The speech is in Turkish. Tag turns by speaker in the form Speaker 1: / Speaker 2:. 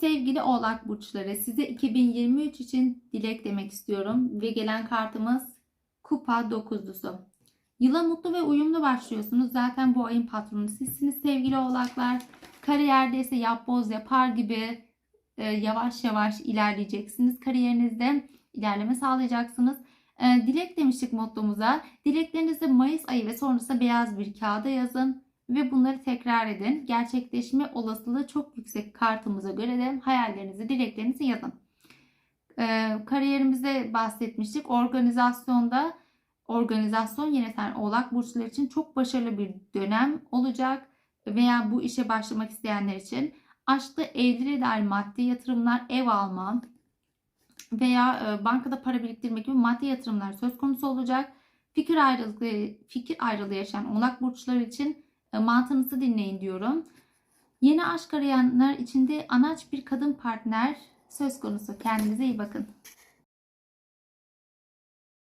Speaker 1: Sevgili Oğlak burçları, size 2023 için dilek demek istiyorum ve gelen kartımız Kupa dokuzlusu. Yıla mutlu ve uyumlu başlıyorsunuz. Zaten bu ayın patronu sizsiniz sevgili Oğlaklar. Kariyerde ise yap boz yapar gibi e, yavaş yavaş ilerleyeceksiniz. Kariyerinizde ilerleme sağlayacaksınız. E, dilek demiştik mottomuza. Dileklerinizi Mayıs ayı ve sonrasında beyaz bir kağıda yazın ve bunları tekrar edin. Gerçekleşme olasılığı çok yüksek kartımıza göre de hayallerinizi, dileklerinizi yazın. Ee, kariyerimizde bahsetmiştik. Organizasyonda organizasyon yöneten oğlak burçları için çok başarılı bir dönem olacak veya bu işe başlamak isteyenler için aşkta evliliğe dair maddi yatırımlar, ev alma veya e, bankada para biriktirmek gibi maddi yatırımlar söz konusu olacak. Fikir ayrılığı, fikir ayrılığı yaşayan oğlak burçları için mantığınızı dinleyin diyorum. Yeni aşk arayanlar için de anaç bir kadın partner söz konusu. Kendinize iyi bakın.